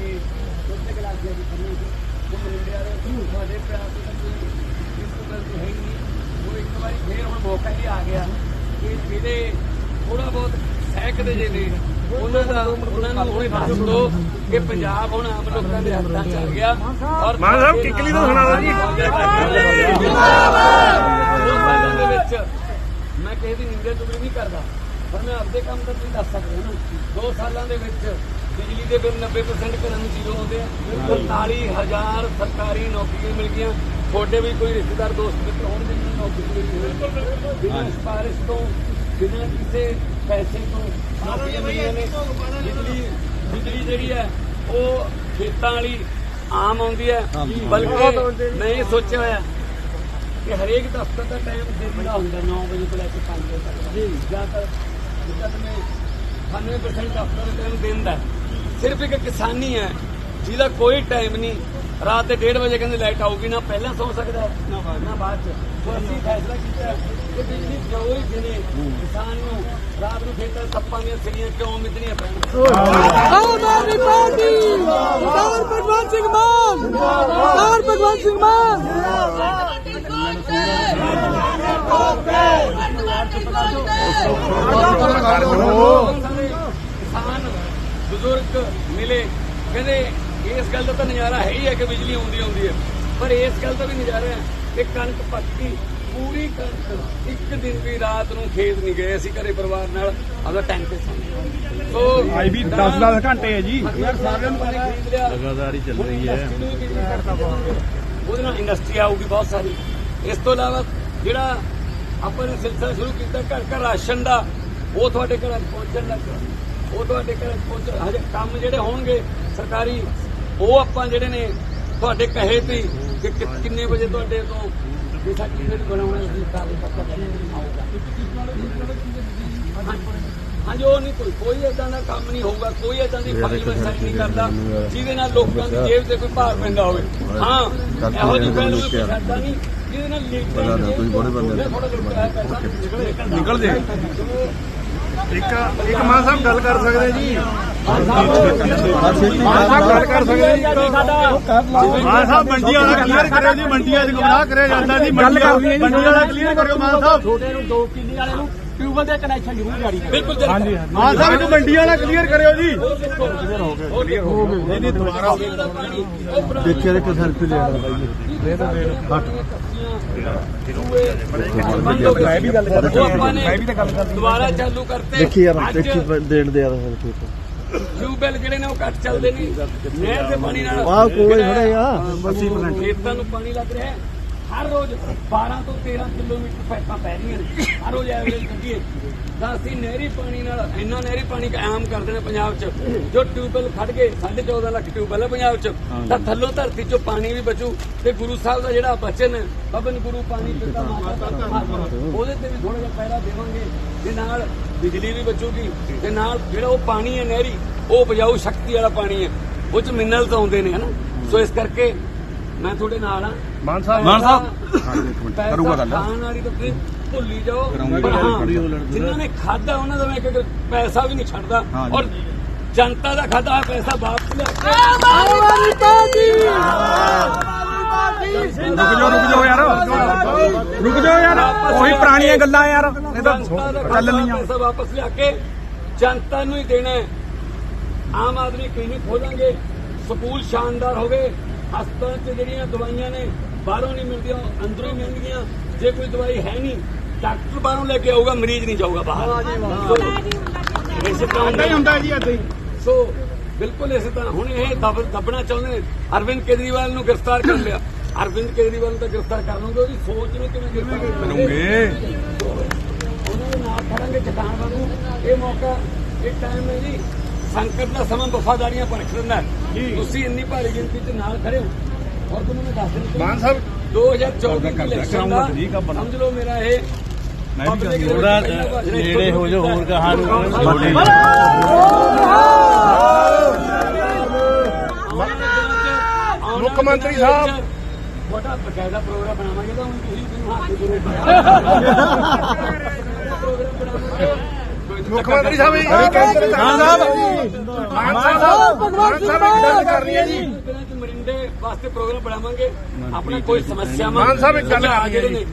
ਕੇ ਛੋਟੇ ਗਲਾਸੀਆਂ ਦੀ ਖੰਨੇ ਉਹ ਮੁੰਡੇ ਵਾਲੇ ਤੁਹਾਡੇ ਪਿਆਰ ਤੋਂ ਤਾਂ ਕੋਈ ਇਸ ਤੋਂ ਗਲਤੀ ਹੈ ਨਹੀਂ। ਉਹ ਇੱਕ ਵਾਰੀ ਫੇਰ ਹੁਣ ਮੌਕਾ ਹੀ ਆ ਗਿਆ ਕਿ ਜਿਹੜੇ ਥੋੜਾ ਬਹੁਤ ਸਹਿਕਦੇ ਜੇ ਨੇ ਉਹਨਾਂ ਦਾ ਉਹਨਾਂ ਨੂੰ ਹੁਣ ਦੱਸ ਦਿਓ ਕਿ ਪੰਜਾਬ ਹੁਣ ਆਮ ਲੋਕਾਂ ਦੇ ਹੱਥਾਂ 'ਚ ਆ ਗਿਆ। ਔਰ ਮਾਨ ਸਾਹਿਬ ਕਿੱਕਲੀ ਤੋਂ ਸੁਣਾ ਦਿਓ ਜੀ। ਦੋ ਸਾਲਾਂ ਦੇ ਵਿੱਚ ਮੈਂ ਕਿਸੇ ਦੀ ਨਿੰਦਾ ਚੁਗਲੀ ਨਹੀਂ ਕਰਦਾ ਪਰ ਮੈਂ ਆਪਦੇ ਕੰਮ ਤਾਂ ਤੁਸੀਂ ਦੱਸ ਸਕਦੇ ਹੋ ਨਾ। ਦੋ ਸਾਲਾਂ ਦੇ ਵਿੱਚ ਬਿਜਲੀ ਦੇ ਬਿੱਲ 90% ਘਰਾਂ ਨੂੰ ਜ਼ੀਰੋ ਆਉਂਦੇ ਆ। 45000 ਸਰਕਾਰੀ ਨੌਕਰੀਆਂ ਮਿਲ ਗਈਆਂ ਤੁਹਾਡੇ ਵੀ ਕੋਈ ਰਿਸ਼ਤੇਦਾਰ ਦੋਸਤ ਮਿੱਤਰ ਹੋਣਗੇ ਜਿਹਨਾਂ ਨੂੰ ਨੌਕਰੀ ਮਿਲੀ ਹੋਵੇ ਬਿਨਾਂ ਸਿਫਾਰਿਸ਼ ਤੋਂ ਬਿਨਾਂ ਕਿਸੇ ਪੈਸੇ ਤੋਂ ਨੌਕਰੀਆਂ ਮਿਲੀਆਂ ਨੇ। ਬਿਜਲੀ ਬਿਜਲੀ ਜਿਹੜੀ ਹੈ ਉਹ ਖੇਤਾਂ ਵਾਲੀ ਆਮ ਆਉਂਦੀ ਹੈ। ਬਲਕਿ ਮੈਂ ਇਹ ਸੋਚਿਆ ਹੋਇਆ ਕਿ ਹਰੇਕ ਦਫ਼ਤਰ ਦਾ ਟਾਈਮ ਦਿਨ ਦਾ ਹੁੰਦਾ 9 ਵਜੇ ਤੋਂ ਲੈ ਕੇ 5 ਵਜੇ ਤੱਕ। ਜੀ। ਜ਼ਿਆਦਾਤਰ ਜਿੱਦਾਂ ਮੈਂ 98% ਦਫ਼ਤਰ ਦਾ ਟਾਈਮ ਦਿਨ ਦਾ। ਸਿਰਫ ਇੱਕ ਕਿਸਾਨੀ ਹੈ ਜਿਹਦਾ ਕੋਈ ਟਾਈਮ ਨਹੀਂ। ਰਾਤ ਦੇ 1:30 ਵਜੇ ਕਹਿੰਦੇ ਲਾਈਟ ਆਊਗੀ ਨਾ ਪਹਿਲਾਂ ਸੌ ਸਕਦਾ ਨਾ ਬਾਅਦ ਚ। ਅਸੀਂ ਫੈਸਲਾ ਕੀਤਾ ਕਿ ਬਿਜਲੀ ਜੋ ਹੀ ਕਿਸਾਨ ਨੂੰ ਰਾਤ ਨੂੰ ਖੇਤਾਂ 'ਚ ਸੱਪਾਂ ਦੀਆਂ ਸਿੜੀਆਂ ਕਿਉਂ ਮਿੱਧਣੀਆਂ ਪੈਣ ਆਮ ਆਦਮੀ ਪਾਰਟੀ ਸਰਦਾਰ ਭਗਵੰਤ ਸਿੰਘ ਮਾਨ। ਸਰਦਾਰ ਭਗਵੰਤ ਸਿੰਘ ਮਾਨ ਸਾਰੇ ਕਿਸਾਨ ਬਜ਼ੁਰਗ ਮਿਲੇ। ਕਹਿੰਦੇ ਇਸ ਗੱਲ ਦਾ ਤਾਂ ਨਜ਼ਾਰਾ ਹੈ ਹੀ ਹੈ ਕਿ ਬਿਜਲੀ ਆਉਂਦੀ ਆਉਂਦੀ ਹੈ। ਪਰ ਇਸ ਗੱਲ ਦਾ ਵੀ ਨਜ਼ਾਰਾ ਹੈ ਕਿ ਕਣਕ ਪੱਕੀ ਪੂਰੀ ਕਣਕ ਇੱਕ ਦਿਨ ਵੀ ਰਾਤ ਨੂੰ ਖੇਤ ਨਹੀਂ ਗਏ ਅਸੀਂ ਘਰੇ ਪਰਿਵਾਰ ਨਾਲ ਆਪਦਾ ਟਾਈਮ ਤੇ ਸੌਂ ਸੋ ਭਾਈ ਵੀ 10 10 ਘੰਟੇ ਹੈ ਜੀ। ਯਾਰ ਸਾਰਿਆਂ ਨੂੰ ਖਰੀਦ ਲਿਆ। ਲਗਾਤਾਰ ਚੱਲ ਰਹੀ ਹੈ। ਉਹਦੇ ਨਾਲ ਇੰਡਸਟਰੀ ਆਊਗੀ ਬਹੁਤ ਸਾਰੀ। ਇਸ ਤੋਂ ਇਲਾਵਾ ਜਿਹੜਾ ਆਪਾਂ ਨੇ ਸਿਲਸਿਲਾ ਸ਼ੁਰੂ ਕੀਤਾ ਘਰ ਘਰ ਰਾਸ਼ਨ ਦਾ ਉਹ ਤੁਹਾਡੇ ਘਰਾਂ 'ਚ ਪਹੁੰਚਣ ਲੱਗਾ ਉਹ ਤੁਹਾਡੇ ਪਹੁੰਚ ਹਜੇ ਕੰਮ ਜਿਹੜੇ ਹੋਣਗੇ ਸਰਕਾਰੀ ਉਹ ਆਪਾਂ ਜਿਹੜੇ ਨੇ ਤੁਹਾਡੇ ਕਹੇ ਤੇ ਕਿ ਕਿੰਨੇ ਵਜੇ ਤੁਹਾਡੇ ਤੋਂ ਵੀ ਸਰਟੀਫਿਕੇਟ ਬਣਾਉਣਾ ਸੀ ਕਾਗਜ਼ ਪੱਤਰ ਆਊਗਾ ਹਾਂਜੀ। ਉਹ ਨਹੀਂ ਕੋਈ ਕੋਈ ਏਦਾਂ ਦਾ ਕੰਮ ਨਹੀਂ ਹੋਊਗਾ ਕੋਈ ਏਦਾਂ ਦੀ ਫਾਈਲ ਵਸਾਈ ਨਹੀਂ ਕਰਦਾ ਜਿਹਦੇ ਨਾਲ ਲੋਕਾਂ ਦੀ ਜੇਬ ਤੇ ਕੋਈ ਭਾਰ ਪੈਂਦਾ ਹੋਵੇ। ਹਾਂ ਇਹੋ ਜਿਹੀ ਫਾਈਲ ਕੋਈ ਕਰਦਾ ਨਹੀਂ ਜਿਹਦੇ ਨਾਲ ਲੀਕਾਂ ਬੰਦੇ ਨਿਕਲ। ਜੇ ਇੱਕ ਇੱਕ ਮਾਨ ਸਾਹਿਬ ਗੱਲ ਕਰ ਸਕਦੇ ਜੀ? ਮਾਨ ਸਾਹਿਬ ਗੱਲ ਕਰ ਸਕਦੇ ਜੀ? ਮਾਨ ਸਾਹਿਬ ਮੰਡੀਆਂ ਵਾਲਾ ਕਲੀਅਰ ਕਰਿਓ ਜੀ ਮੰਡੀਆਂ 'ਚ ਗੁੰਮਰਾਹ ਕਰਿਆ ਜਾਂਦਾ ਜੀ ਮੰਡੀਆਂ ਮੰਡੀਆਂ ਵਾਲਾ ਕਲੀਅਰ ਕਰਿਓ ਮਾਨ ਸਾਹਿਬ। ਛੋਟੇ ਨੂੰ 2 ਕਿੱਲੇ ਵਾਲੇ ਨੂੰ ਟਿਊਬਲ ਦੇ ਕਨੈਕਸ਼ਨ ਜ਼ਰੂਰ ਜਾਰੀ ਕਰੋ ਬਿਲਕੁਲ ਹਾਂਜੀ ਮਾਨ ਸਾਹਿਬ ਇੱਕ ਮੰਡੀਆਂ ਵਾਲਾ ਕਲੀਅਰ ਕਰਿਓ ਜੀ। ਨਹੀਂ ਨਹੀਂ ਦੁਬਾਰਾ। ਦੇਖਿਆ ਇੱਕ ਸੈਲਫੀ ਲੈ ਮੈਂ ਵੀ ਗੱਲ ਕਰਦਾ ਆਪਾਂ ਨੇ ਦੁਬਾਰਾ ਚਾਲੂ ਕਰਤੇ ਦੇਖੀ ਯਾਰ ਦੇਖੀ ਦੇਣ ਦੇ ਯਾਰ ਸੈਲਫੀ ਟਿਊਬਵੈਲ ਜਿਹੜੇ ਨੇ ਉਹ ਘੱਟ ਚੱਲਦੇ ਨੇ ਨਹਿਰ ਦੇ ਪਾਣੀ ਨਾਲ ਆਹ ਕੋਲੇ ਖੜੇ ਆ। 80% ਖੇਤਾਂ ਨੂੰ ਪਾਣੀ ਲੱਗ ਰਿਹਾ। ਹੈ ਹਰ ਰੋਜ਼ 12 ਤੋਂ 13 ਕਿਲੋਮੀਟਰ ਪਾਈਪਾਂ ਪੈ ਰਹੀਆਂ ਨੇ। ਹਰ ਰੋਜ਼ ਐਵਰੇਜ ਕੱਢੀਏ। ਤਾਂ ਅਸੀਂ ਨਹਿਰੀ ਪਾਣੀ ਨਾਲ ਇੰਨਾ ਨਹਿਰੀ ਪਾਣੀ ਕਾਇਮ ਕਰਦੇ ਨੇ ਪੰਜਾਬ 'ਚ। ਜੋ ਟਿਊਬਵੈਲ ਖੜ ਗਏ 14.5 ਲੱਖ ਟਿਊਬਵੈਲ ਹੈ ਪੰਜਾਬ 'ਚ। ਤਾਂ ਥੱਲੋਂ ਧਰਤੀ 'ਚੋਂ ਪਾਣੀ ਵੀ ਬਚੂ ਤੇ ਗੁਰੂ ਸਾਹਿਬ ਦਾ ਜਿਹੜਾ ਬਚਨ ਬਬਨ ਗੁਰੂ ਪਾਣੀ ਪਿਤਾ ਮਾਤਾ ਧਰਮ ਉਹਦੇ ਤੇ ਵੀ ਥੋੜਾ ਜਿਹਾ ਪਹਿਰਾ ਦੇਵਾਂਗੇ। ਤੇ ਨਾਲ ਬਿਜਲੀ ਵੀ ਬਚੂਗੀ। ਤੇ ਨਾਲ ਜਿਹੜਾ ਉਹ ਪਾਣੀ ਹੈ ਨਹਿਰੀ ਉਹ ਉਪਜਾਊ ਸ਼ਕਤੀ ਵਾਲਾ ਪਾਣੀ ਹੈ। ਉਹ 'ਚ ਮਿਨਰਲਸ ਆਉਂਦੇ ਨੇ ਹਨਾ ਸੋ ਇਸ ਕਰਕੇ ਮੈਂ ਤੁਹਾਡੇ ਨਾਲ ਆ ਮਾਨ ਸਾਹਿਬ। ਮਾਨ ਸਾਹਿਬ। ਕਰੂਗਾ ਗੱਲ। ਖਾਣ ਵਾਲੀ ਤਾਂ ਤੁਸੀਂ ਭੁੱਲੀ ਜਾਓ। ਹਾਂ, ਜਿਨ੍ਹਾਂ ਨੇ ਖਾਦਾ ਉਹਨਾਂ ਦਾ ਮੈਂ ਇੱਕ ਇੱਕ ਪੈਸਾ ਵੀ ਨਹੀਂ ਛੱਡਦਾ। ਔਰ ਜਨਤਾ ਦਾ ਖਾਦਾ ਹੋਇਆ ਪੈਸਾ ਵਾਪਸ ਲੈ ਕੇ ਆਮ ਆਦਮੀ ਪਾਰਟੀ ਰੁਕ ਜਾਓ ਰੁਕ ਜਾਓ ਯਾਰ। ਰੁਕ ਜਾਓ ਯਾਰ। ਉਹੀ ਪੁਰਾਣੀਆਂ ਗੱਲਾਂ ਯਾਰ। ਇਹ ਤਾਂ ਚੱਲ ਖਾਧਾ ਲੀਆਂ ਪੈਸਾ ਵਾਪਸ ਲਿਆ ਕੇ ਜਨਤਾ ਨੂੰ ਹੀ ਦੇਣਾ ਹੈ। ਆਮ ਆਦਮੀ ਕਲੀਨਿਕ ਖੋਲਾਂਗੇ? ਸਕੂਲ ਸ਼ਾਨਦਾਰ ਹੋਵੇ। ਹਸਪਤਾਲਾਂ 'ਚ ਜਿਹੜੀਆਂ ਦਵਾਈਆਂ ਨੇ ਬਾਹਰੋਂ ਨਹੀਂ ਮਿਲਦੀਆਂ ਅੰਦਰੋਂ ਹੀ ਮਿਲਣਗੀਆਂ। ਜੇ ਕੋਈ ਦਵਾਈ ਹੈ ਨਹੀਂ ਡਾਕਟਰ ਬਾਹਰੋਂ ਲੈ ਕੇ ਆਊਗਾ ਮਰੀਜ਼ ਨਹੀਂ ਜਾਊਗਾ ਬਾਹਰ। ਇਸੇ ਤਰ੍ਹਾਂ ਨਹੀਂ ਹੁੰਦਾ ਜੀ ਹੀ। ਸੋ ਬਿਲਕੁਲ ਇਸੇ ਤਰ੍ਹਾਂ। ਹੁਣ ਇਹ ਦਬ- ਦੱਬਣਾ ਚਾਹੁੰਦੇ ਨੇ। ਅਰਵਿੰਦ ਕੇਜਰੀਵਾਲ ਨੂੰ ਗ੍ਰਿਫਤਾਰ ਕਰ ਲਿਆ। ਅਰਵਿੰਦ ਕੇਜਰੀਵਾਲ ਨੂੰ ਤਾਂ ਗ੍ਰਿਫਤਾਰ ਕਰ ਲਓਗੇ ਉਹਦੀ ਸੋਚ ਨੂੰ ਕਿਵੇਂ ਗ੍ਰਿਫਤਾਰ ਕਰੋਗੇ? ਉਹਨਾਂ ਦੇ ਨਾਲ ਖੜਾਂਗੇ ਚਟਾਨ ਵਾਂਗੂ ਇਹ ਮੌਕਾ ਇਹ ਟਾਈਮ ਹੈ ਜੀ। ਸੰਕਟ ਦਾ ਸਮਾਂ ਵਫਾਦਾਰੀਆਂ ਪਰਖ ਲੈਂਦਾ ਹੈ। ਤੁਸੀਂ ਇੰਨੀ ਭਾਰੀ ਗਿਣਤੀ 'ਚ ਨਾਲ ਖੜੇ ਹੋ। ਔਰ ਤੁਹਾਨੂੰ ਮੈਂ ਦੱਸ ਦਿੰਦਾ ਮਾਨ ਸਾਹਿਬ 2024 ਦੀ ਇਲੈਕਸ਼ਨ ਦਾ ਸਮਝ ਲਓ ਮੇਰਾ ਇਹ ਥੋੜਾ। ਨੇੜੇ ਹੋ ਜਾਓ ਹੋਰ ਕਹਾਂ ਨੂੰ ਮੁੱਖ ਮੰਤਰੀ ਸਾਹਿਬ। ਤੁਹਾਡਾ ਬਕਾਇਦਾ ਪ੍ਰੋਗਰਾਮ ਬਣਾਵਾਂਗੇ ਤਾਂ ਹੁਣ ਤੁਸੀਂ ਹੱਥ ਜ਼ਰੂਰ ਪ੍ਰੋਗਰਾਮ ਬਣਾਵਾਂਗੇ। ਮੁੱਖ ਮੰਤਰੀ ਸਾਹਿਬ ਜੀ ਮਾਨ ਸਾਹਿਬ। ਮਾਨ ਸਾਹਿਬ ਭਗਵਾਨ ਸਾਹਿਬ ਇੱਕ ਗੱਲ ਮਾਨ ਕਰਨੀ ਹੈ ਜੀ। ਮਰਿੰਡੇ ਵਾਸਤੇ ਪ੍ਰੋਗਰਾਮ ਬਣਾਵਾਂਗੇ ਆਪਣਾ ਕੋਈ ਸਮੱਸਿਆਵਾਂ ਮਾਨ ਸਾਹਿਬ ਇੱਕ ਗੱਲ ਜੀ। ਨੇ